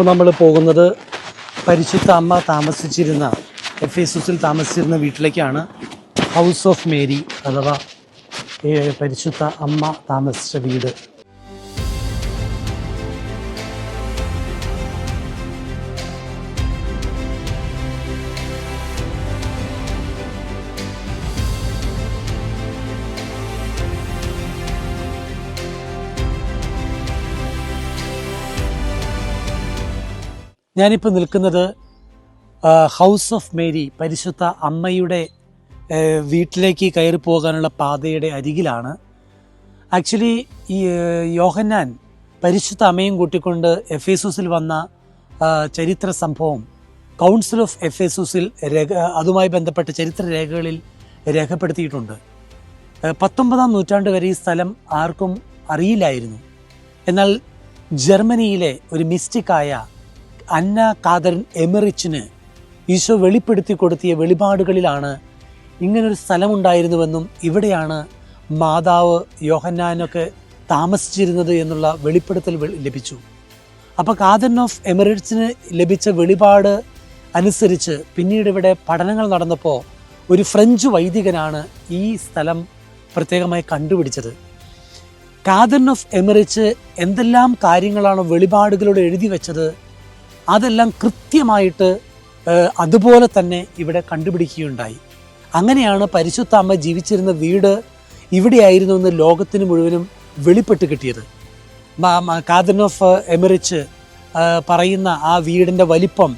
ഇപ്പോൾ നമ്മൾ പോകുന്നത് പരിശുദ്ധ അമ്മ താമസിച്ചിരുന്ന എഫ് എസുസിൽ താമസിച്ചിരുന്ന വീട്ടിലേക്കാണ്. ഹൗസ് ഓഫ് മേരി അഥവാ പരിശുദ്ധ അമ്മ താമസിച്ച വീട്. ഞാനിപ്പോൾ നിൽക്കുന്നത് ഹൗസ് ഓഫ് മേരി പരിശുദ്ധ അമ്മയുടെ വീട്ടിലേക്ക് കയറി പോകാനുള്ള പാതയുടെ അരികിലാണ്. ആക്ച്വലി ഈ യോഹന്നാൻ പരിശുദ്ധ അമ്മയും കൂട്ടിക്കൊണ്ട് എഫേസൂസിൽ വന്ന ചരിത്ര സംഭവം കൗൺസിൽ ഓഫ് എഫേസൂസിൽ രേഖ അതുമായി ബന്ധപ്പെട്ട ചരിത്ര രേഖകളിൽ രേഖപ്പെടുത്തിയിട്ടുണ്ട്. പത്തൊമ്പതാം നൂറ്റാണ്ട് വരെ ഈ സ്ഥലം ആർക്കും അറിയില്ലായിരുന്നു. എന്നാൽ ജർമ്മനിയിലെ ഒരു മിസ്റ്റിക്കായ അന്ന കാതറിൻ എമിറിച്ചിന് ഈശോ വെളിപ്പെടുത്തി കൊടുത്തിയ വെളിപാടുകളിലാണ് ഇങ്ങനൊരു സ്ഥലമുണ്ടായിരുന്നുവെന്നും ഇവിടെയാണ് മാതാവ് യോഹന്നാനൊക്കെ താമസിച്ചിരുന്നത് എന്നുള്ള വെളിപ്പെടുത്തൽ ലഭിച്ചു. അപ്പോൾ കാതൻ ഓഫ് എമിറേറ്റ്സിന് ലഭിച്ച വെളിപാട് അനുസരിച്ച് പിന്നീട് ഇവിടെ പഠനങ്ങൾ നടന്നപ്പോൾ ഒരു ഫ്രഞ്ച് വൈദികനാണ് ഈ സ്ഥലം പ്രത്യേകമായി കണ്ടുപിടിച്ചത്. കാതൻ ഓഫ് എമിറേറ്റ്സ് എന്തെല്ലാം കാര്യങ്ങളാണ് വെളിപാടുകളോട് എഴുതി വെച്ചത് അതെല്ലാം കൃത്യമായിട്ട് അതുപോലെ തന്നെ ഇവിടെ കണ്ടുപിടിക്കുകയുണ്ടായി. അങ്ങനെയാണ് പരിശുദ്ധ അമ്മ ജീവിച്ചിരുന്ന വീട് ഇവിടെയായിരുന്നു എന്ന് ലോകത്തിന് മുഴുവനും വെളിപ്പെട്ട് കിട്ടിയത്. കാതൻ ഓഫ് എമിറിച്ച് പറയുന്ന ആ വീടിന്റെ വലിപ്പം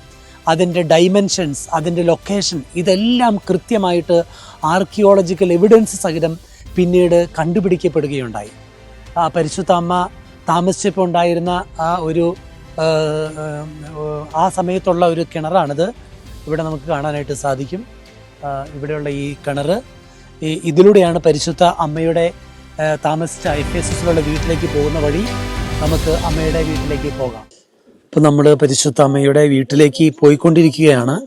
അതിന്റെ ഡൈമെൻഷൻസ് അതിന്റെ ലൊക്കേഷൻ ഇതെല്ലാം കൃത്യമായിട്ട് ആർക്കിയോളജിക്കൽ എവിഡൻസ് സഹിതം പിന്നീട് കണ്ടുപിടിക്കപ്പെടുകയുണ്ടായി. ആ പരിശുദ്ധ അമ്മ താമസിച്ചപ്പോൾ ഉണ്ടായിരുന്ന ആ ഒരു ആ, സമയത്തുള്ള ഒരു കിണറാണിത്. ഇവിടെ നമുക്ക് കാണാനായിട്ട് സാധിക്കും. ഇവിടെയുള്ള ഈ കിണർ ഈ ഇതിലൂടെയാണ് പരിശുദ്ധ അമ്മയുടെ താമസിച്ച എഫ് എസ് എസിലുള്ള വീട്ടിലേക്ക് പോകുന്ന വഴി നമുക്ക് അമ്മയുടെ വീട്ടിലേക്ക് പോകാം. ഇപ്പം നമ്മൾ പരിശുദ്ധ അമ്മയുടെ വീട്ടിലേക്ക് പോയിക്കൊണ്ടിരിക്കുകയാണ്.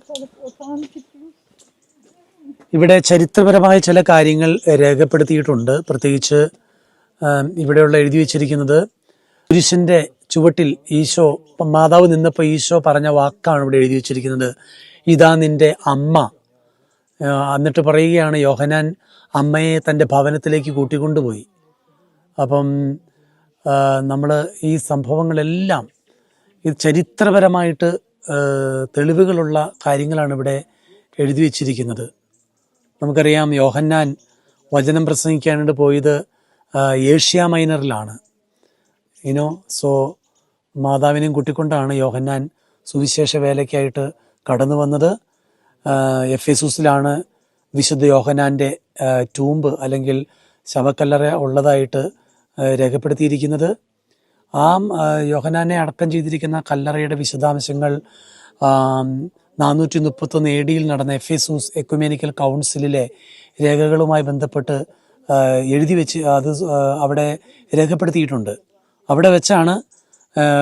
ഇവിടെ ചരിത്രപരമായ ചില കാര്യങ്ങൾ രേഖപ്പെടുത്തിയിട്ടുണ്ട്. പ്രത്യേകിച്ച് ഇവിടെയുള്ള എഴുതി വച്ചിരിക്കുന്നത് പുരുഷന്റെ ചുവട്ടിൽ ഈശോ മാതാവ് നിന്നപ്പോൾ ഈശോ പറഞ്ഞ വാക്കാണ് ഇവിടെ എഴുതി വെച്ചിരിക്കുന്നത്. ഇതാ നിന്റെ അമ്മ. എന്നിട്ട് പറയുകയാണ് യോഹനാൻ അമ്മയെ തന്റെ ഭവനത്തിലേക്ക് കൂട്ടിക്കൊണ്ടുപോയി. അപ്പം നമ്മൾ ഈ സംഭവങ്ങളെല്ലാം ഇത് ചരിത്രപരമായിട്ട് തെളിവുകളുള്ള കാര്യങ്ങളാണ് ഇവിടെ എഴുതി വച്ചിരിക്കുന്നത്. നമുക്കറിയാം യോഹന്നാൻ വചനം പ്രസംഗിക്കാനായിട്ട് പോയത് ഏഷ്യ മൈനറിലാണ്. ഇനോ സോ മാതാവിനെയും കൂട്ടിക്കൊണ്ടാണ് യോഹന്നാൻ സുവിശേഷ വേലയ്ക്കായിട്ട് കടന്നു വന്നത്. എഫ് എസൂസിലാണ് വിശുദ്ധ യോഹനാന്റെ ടൂമ്പ് അല്ലെങ്കിൽ ശവക്കല്ലറ ഉള്ളതായിട്ട് രേഖപ്പെടുത്തിയിരിക്കുന്നത്. ആ യോഹനാനെ അടക്കം ചെയ്തിരിക്കുന്ന കല്ലറയുടെ വിശദാംശങ്ങൾ നാനൂറ്റി മുപ്പത്തൊന്ന് എ ഡിയിൽ നടന്ന എഫ് എസൂസ് എക്യുമേനിക്കൽ കൗൺസിലിലെ രേഖകളുമായി ബന്ധപ്പെട്ട് എഴുതി വെച്ച് അത് അവിടെ രേഖപ്പെടുത്തിയിട്ടുണ്ട്. അവിടെ വെച്ചാണ്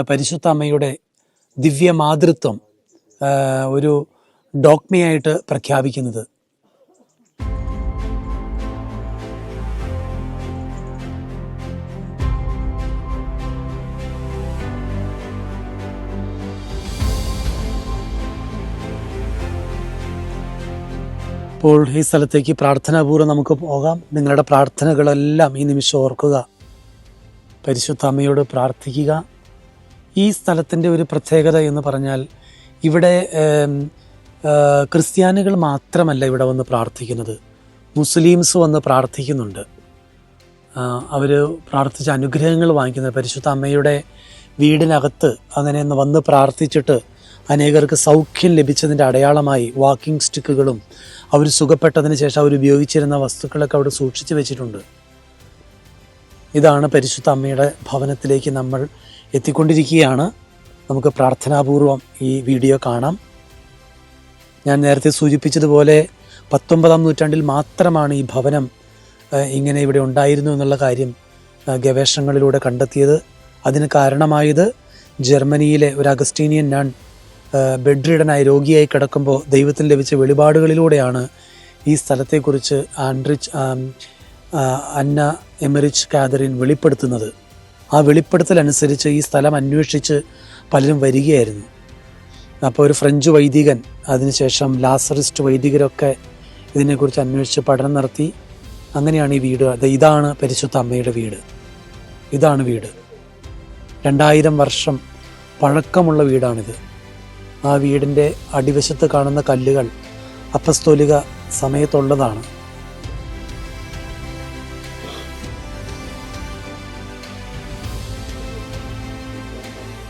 പരിശുദ്ധ അമ്മയുടെ ദിവ്യ മാതൃത്വം ഒരു ഡോക്മയായിട്ട് പ്രഖ്യാപിക്കുന്നത്. ഇപ്പോൾ ഈ സ്ഥലത്തേക്ക് പ്രാർത്ഥനാപൂർവം നമുക്ക് പോകാം. നിങ്ങളുടെ പ്രാർത്ഥനകളെല്ലാം ഈ നിമിഷം ഓർക്കുക. പരിശുദ്ധ അമ്മയോട് പ്രാർത്ഥിക്കുക. ഈ സ്ഥലത്തിന്റെ ഒരു പ്രത്യേകത എന്ന് പറഞ്ഞാൽ ഇവിടെ ക്രിസ്ത്യാനികൾ മാത്രമല്ല ഇവിടെ വന്ന് പ്രാർത്ഥിക്കുന്നത്. മുസ്ലിംസ് വന്ന് പ്രാർത്ഥിക്കുന്നുണ്ട്. അവർ പ്രാർത്ഥിച്ച അനുഗ്രഹങ്ങൾ വാങ്ങിക്കുന്നത് പരിശുദ്ധ അമ്മയുടെ വീടിനകത്ത് അങ്ങനെ ഒന്ന് വന്ന് പ്രാർത്ഥിച്ചിട്ട് അനേകർക്ക് സൗഖ്യം ലഭിച്ചതിന്റെ അടയാളമായി വാക്കിംഗ് സ്റ്റിക്കുകളും അവർ സുഖപ്പെട്ടതിന് ശേഷം അവർ ഉപയോഗിച്ചിരുന്ന വസ്തുക്കളൊക്കെ അവിടെ സൂക്ഷിച്ചു വെച്ചിട്ടുണ്ട്. ഇതാണ് പരിശുദ്ധ അമ്മയുടെ ഭവനത്തിലേക്ക് നമ്മൾ എത്തിക്കൊണ്ടിരിക്കുകയാണ്. നമുക്ക് പ്രാർത്ഥനാപൂർവം ഈ വീഡിയോ കാണാം. ഞാൻ നേരത്തെ സൂചിപ്പിച്ചതുപോലെ പത്തൊമ്പതാം നൂറ്റാണ്ടിൽ മാത്രമാണ് ഈ ഭവനം ഇങ്ങനെ ഇവിടെ ഉണ്ടായിരുന്നു എന്നുള്ള കാര്യം ഗവേഷണങ്ങളിലൂടെ കണ്ടെത്തിയത്. അതിന് കാരണമായത് ജർമ്മനിയിലെ ഒരു അഗസ്റ്റീനിയൻ നൺ ബെഡ്രിഡനായി രോഗിയായി കിടക്കുമ്പോൾ ദൈവത്തിന് ലഭിച്ച വെളിപാടുകളിലൂടെയാണ് ഈ സ്ഥലത്തെക്കുറിച്ച് ആൻഡ്രിച്ച് അന്ന എമറിച്ച് കാതറിൻ വെളിപ്പെടുത്തുന്നത്. ആ വെളിപ്പെടുത്തലനുസരിച്ച് ഈ സ്ഥലം അന്വേഷിച്ച് പലരും വരികയായിരുന്നു. അപ്പോൾ ഒരു ഫ്രഞ്ച് വൈദികൻ അതിനുശേഷം ലാസറിസ്റ്റ് വൈദികരൊക്കെ ഇതിനെക്കുറിച്ച് അന്വേഷിച്ച് പഠനം നടത്തി. അങ്ങനെയാണ് ഈ വീട് അത് ഇതാണ് പരിശുദ്ധ അമ്മയുടെ വീട്. ഇതാണ് വീട്. രണ്ടായിരം വർഷം പഴക്കമുള്ള വീടാണിത്. ആ വീടിന്റെ അടിവശത്ത് കാണുന്ന കല്ലുകൾ അപ്പസ്തോലിക സമയത്തുള്ളതാണ്.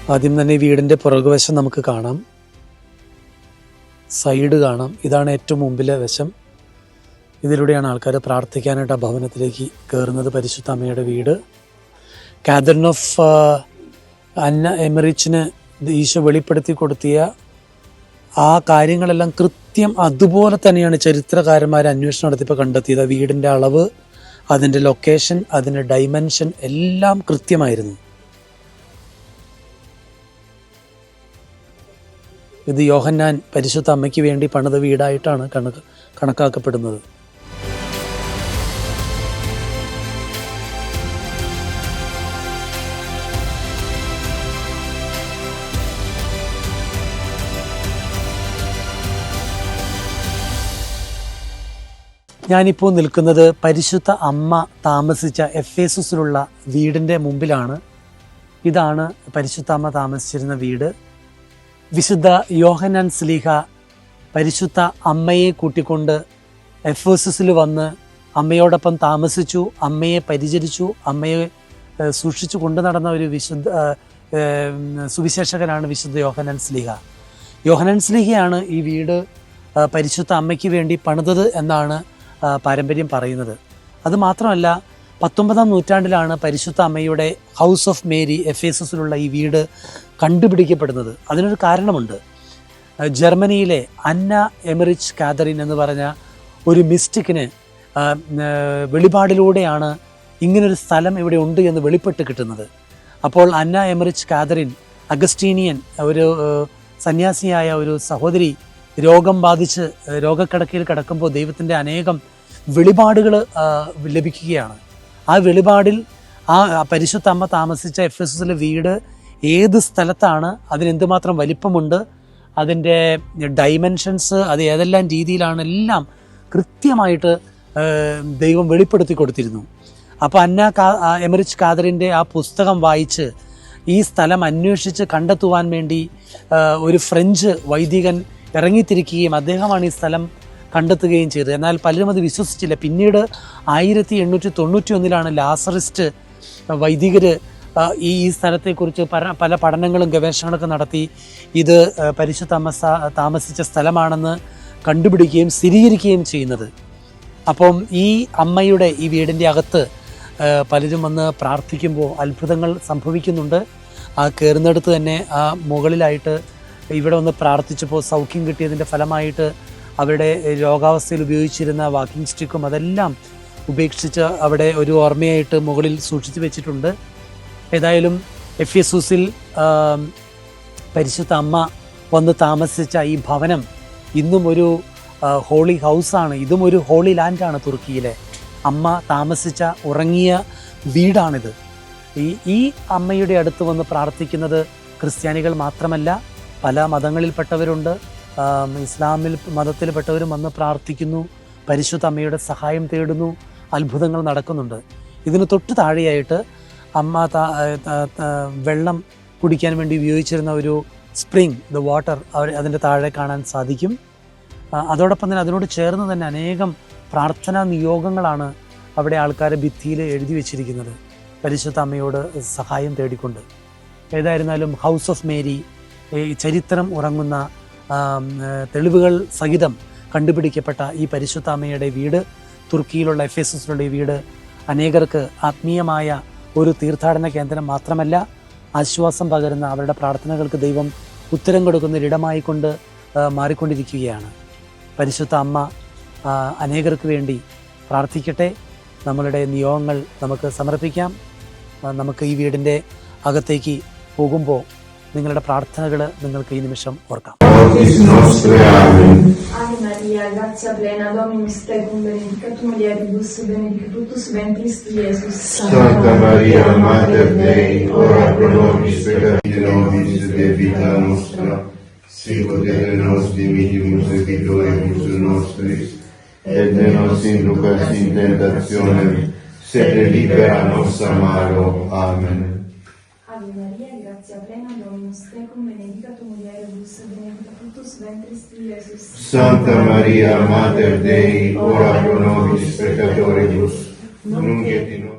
ആദ്യം തന്നെ വീടിന്റെ പുറകുവശം നമുക്ക് കാണാം. സൈഡ് കാണാം. ഇതാണ് ഏറ്റവും മുമ്പിലെ വശം. ഇതിലൂടെയാണ് ആൾക്കാർ പ്രാർത്ഥിക്കാനായിട്ട് ആ ഭവനത്തിലേക്ക് കയറുന്നത് പരിശുദ്ധ അമ്മയുടെ വീട്. കാതറിൻ ഓഫ് അന്ന എമറിച്ചിന് ഈശോ വെളിപ്പെടുത്തി കൊടുത്തിയ ആ കാര്യങ്ങളെല്ലാം കൃത്യം അതുപോലെ തന്നെയാണ് ചരിത്രകാരന്മാർ അന്വേഷണം നടത്തിയപ്പോൾ കണ്ടെത്തിയത്. വീടിന്റെ അളവ് അതിന്റെ ലൊക്കേഷൻ അതിന്റെ ഡൈമെൻഷൻ എല്ലാം കൃത്യമായിരുന്നു. ഇത് യോഹന്നാൻ പരിശുദ്ധ അമ്മയ്ക്ക് വേണ്ടി പണിത വീടായിട്ടാണ് കണക്ക് കണക്കാക്കപ്പെടുന്നത്. ഞാനിപ്പോൾ നിൽക്കുന്നത് പരിശുദ്ധ അമ്മ താമസിച്ച എഫ് എസുസിലുള്ള വീടിന്റെ മുമ്പിലാണ്. ഇതാണ് പരിശുദ്ധ അമ്മ താമസിച്ചിരുന്ന വീട്. വിശുദ്ധ യോഹനാൻ സ്ലീഹ പരിശുദ്ധ അമ്മയെ കൂട്ടിക്കൊണ്ട് എഫ് എസിൽ വന്ന് അമ്മയോടൊപ്പം താമസിച്ചു അമ്മയെ പരിചരിച്ചു അമ്മയെ സൂക്ഷിച്ചു കൊണ്ടു നടന്ന ഒരു വിശുദ്ധ സുവിശേഷകനാണ് വിശുദ്ധ യോഹനാൻ സ്ലീഹ. യോഹനാൻ സ്ലീഹയാണ് ഈ വീട് പരിശുദ്ധ അമ്മയ്ക്ക് വേണ്ടി പണിതത് എന്നാണ് പാരമ്പര്യം പറയുന്നത്. അത് മാത്രമല്ല പത്തൊമ്പതാം നൂറ്റാണ്ടിലാണ് പരിശുദ്ധ അമ്മയുടെ ഹൗസ് ഓഫ് മേരി എഫ് എസിലുള്ള ഈ വീട് കണ്ടുപിടിക്കപ്പെടുന്നത്. അതിനൊരു കാരണമുണ്ട്. ജർമ്മനിയിലെ അന്ന എമറിച്ച് കാതറിൻ എന്ന് പറഞ്ഞ ഒരു മിസ്റ്റിക്കിന് വെളിപാടിലൂടെയാണ് ഇങ്ങനൊരു സ്ഥലം ഇവിടെ ഉണ്ട് എന്ന് വെളിപ്പെട്ട് കിട്ടുന്നത്. അപ്പോൾ അന്ന എമറിച്ച് കാതറിൻ അഗസ്റ്റീനിയൻ ഒരു സന്യാസിയായ ഒരു സഹോദരി രോഗം ബാധിച്ച് രോഗക്കിടക്കയിൽ കിടക്കുമ്പോൾ ദൈവത്തിന്റെ അനേകം വെളിപാടുകൾ ലഭിക്കുകയാണ്. ആ വെളിപാടിൽ ആ പരിശുദ്ധ അമ്മ താമസിച്ച എഫ് എസ് എസിലെ വീട് ഏത് സ്ഥലത്താണ്? അതിനെന്തുമാത്രം വലിപ്പമുണ്ട്? അതിന്റെ ഡൈമെൻഷൻസ് അത് ഏതെല്ലാം രീതിയിലാണ് എല്ലാം കൃത്യമായിട്ട് ദൈവം വെളിപ്പെടുത്തി കൊടുത്തിരുന്നു. അപ്പോൾ അന്ന എമറിച്ച് കാദറിന്റെ ആ പുസ്തകം വായിച്ച് ഈ സ്ഥലം അന്വേഷിച്ച് കണ്ടെത്തുവാൻ വേണ്ടി ഒരു ഫ്രഞ്ച് വൈദികൻ ഇറങ്ങിത്തിരിക്കുകയും അദ്ദേഹമാണ് ഈ സ്ഥലം കണ്ടെത്തുകയും ചെയ്തു എന്നാൽ പലരും അത് വിശ്വസിച്ചില്ല. പിന്നീട് ആയിരത്തി എണ്ണൂറ്റി തൊണ്ണൂറ്റി ഒന്നിലാണ് ലാസറിസ്റ്റ് വൈദികർ ഈ ഈ സ്ഥലത്തെക്കുറിച്ച് പല പല പഠനങ്ങളും ഗവേഷണങ്ങളൊക്കെ നടത്തി ഇത് പരിശു താമസ താമസിച്ച സ്ഥലമാണെന്ന് കണ്ടുപിടിക്കുകയും സ്ഥിരീകരിക്കുകയും ചെയ്യുന്നത്. അപ്പം ഈ അമ്മയുടെ ഈ വീടിന്റെ അകത്ത് പലരും വന്ന് പ്രാർത്ഥിക്കുമ്പോൾ അത്ഭുതങ്ങൾ സംഭവിക്കുന്നുണ്ട്. ആ കയറുന്നിടത്ത് തന്നെ ആ മുകളിലായിട്ട് ഇവിടെ വന്ന് പ്രാർത്ഥിച്ചപ്പോൾ സൗഖ്യം കിട്ടിയതിന്റെ ഫലമായിട്ട് അവരുടെ രോഗാവസ്ഥയിൽ ഉപയോഗിച്ചിരുന്ന വാക്കിംഗ് സ്റ്റിക്കും അതെല്ലാം ഉപേക്ഷിച്ച് അവിടെ ഒരു ഓർമ്മയായിട്ട് മുകളിൽ സൂക്ഷിച്ചു വെച്ചിട്ടുണ്ട്. ഏതായാലും എഫ്. എസൂസിൽ പരിശുദ്ധ അമ്മ വന്ന് താമസിച്ച ഈ ഭവനം ഇന്നും ഒരു ഹോളി ഹൗസാണ്. ഇതും ഒരു ഹോളി ലാൻഡാണ് തുർക്കിയിലെ. അമ്മ താമസിച്ച ഉറങ്ങിയ വീടാണിത്. ഈ ഈ അമ്മയുടെ അടുത്ത് വന്ന് പ്രാർത്ഥിക്കുന്നത് ക്രിസ്ത്യാനികൾ മാത്രമല്ല പല മതങ്ങളിൽപ്പെട്ടവരുണ്ട്. ഇസ്ലാമിൽ മതത്തിൽപ്പെട്ടവരും വന്ന് പ്രാർത്ഥിക്കുന്നു. പരിശുദ്ധ അമ്മയുടെ സഹായം തേടുന്നു. അത്ഭുതങ്ങൾ നടക്കുന്നുണ്ട്. ഇതിന് തൊട്ട് താഴെയായിട്ട് അമ്മ വെള്ളം കുടിക്കാൻ വേണ്ടി ഉപയോഗിച്ചിരുന്ന ഒരു സ്പ്രിങ് ദ വാട്ടർ അവർ അതിന്റെ താഴെ കാണാൻ സാധിക്കും. അതോടൊപ്പം തന്നെ അതിനോട് ചേർന്ന് തന്നെ അനേകം പ്രാർത്ഥനാ നിയോഗങ്ങളാണ് അവിടെ ആൾക്കാരെ ഭിത്തിയിൽ എഴുതി വെച്ചിരിക്കുന്നത്. പരിശുദ്ധ അമ്മയോട് സഹായം തേടിക്കൊണ്ട്. ഏതായിരുന്നാലും ഹൗസ് ഓഫ് മേരി ചരിത്രം ഉറങ്ങുന്ന തെളിവുകൾ സഹിതം കണ്ടുപിടിക്കപ്പെട്ട ഈ പരിശുദ്ധാമയുടെ വീട് തുർക്കിയിലുള്ള എഫ് എസ് വീട് അനേകർക്ക് ആത്മീയമായ ഒരു തീർത്ഥാടന കേന്ദ്രം മാത്രമല്ല ആശ്വാസം പകരുന്ന അവരുടെ പ്രാർത്ഥനകൾക്ക് ദൈവം ഉത്തരം കൊടുക്കുന്ന ഇടമായി കൊണ്ട് മാറിക്കൊണ്ടിരിക്കുകയാണ്. പരിശുദ്ധ അമ്മ അനേകർക്ക് വേണ്ടി പ്രാർത്ഥിക്കട്ടെ. നമ്മളുടെ നിയോഗങ്ങൾ നമുക്ക് സമർപ്പിക്കാം. നമുക്ക് ഈ വീടിന്റെ അകത്തേക്ക് പോകുമ്പോൾ നിങ്ങളുടെ പ്രാർത്ഥനകൾ നിങ്ങൾക്ക് ഈ നിമിഷം ഓർക്കാം. Ave Maria, grazia plena, Dominus tecum, benedicat tu mulieribus, benedictus ventris tu, Iesus. Santa Maria, Mater Dei, ora pro nobis peccatori nobis et vita nostra, sicut et nos dimidimus debitoribus nostris, et ne nos inducas in tentationem, sed libera nos a malo. Amen. Ave Maria, grazia plena, Dominus tecum, benedicat tu mulieribus, benedictus ventris tu, Iesus. Santa Maria, Mater Dei, ora pro nobis peccatoribus, nunc et in